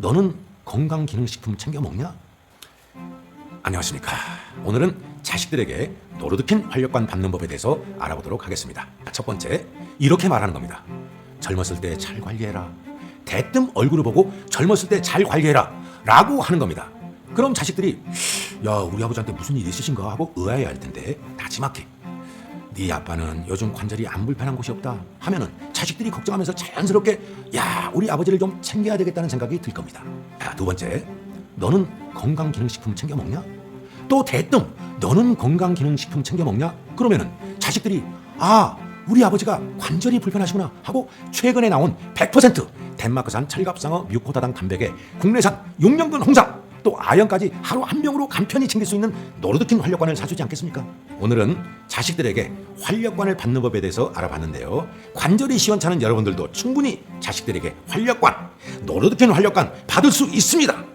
너는 건강기능식품 챙겨 먹냐? 안녕하십니까. 오늘은 자식들에게 노르드킨 활력관 받는 법에 대해서 알아보도록 하겠습니다. 첫 번째, 이렇게 말하는 겁니다. 젊었을 때 잘 관리해라. 대뜸 얼굴을 보고 젊었을 때 잘 관리해라. 라고 하는 겁니다. 그럼 자식들이 야 우리 아버지한테 무슨 일 있으신가 하고 의아해 할 텐데 나지막히 네 아빠는 요즘 관절이 안 불편한 곳이 없다 하면은 자식들이 걱정하면서 자연스럽게 야 우리 아버지를 좀 챙겨야 되겠다는 생각이 들 겁니다. 자, 두 번째 너는 건강기능식품 챙겨 먹냐? 또 대뜸 너는 건강기능식품 챙겨 먹냐? 그러면은 자식들이 아 우리 아버지가 관절이 불편하시구나 하고 최근에 나온 100% 덴마크산 철갑상어 뮤코다당 단백에 국내산 용령근 홍삼 또 아연까지 하루 한 병으로 간편히 챙길 수 있는 노르드킨 활력관을 사주지 않겠습니까? 오늘은 자식들에게 활력관을 받는 법에 대해서 알아봤는데요. 관절이 시원찮은 여러분들도 충분히 자식들에게 활력관, 노르드킨 활력관 받을 수 있습니다.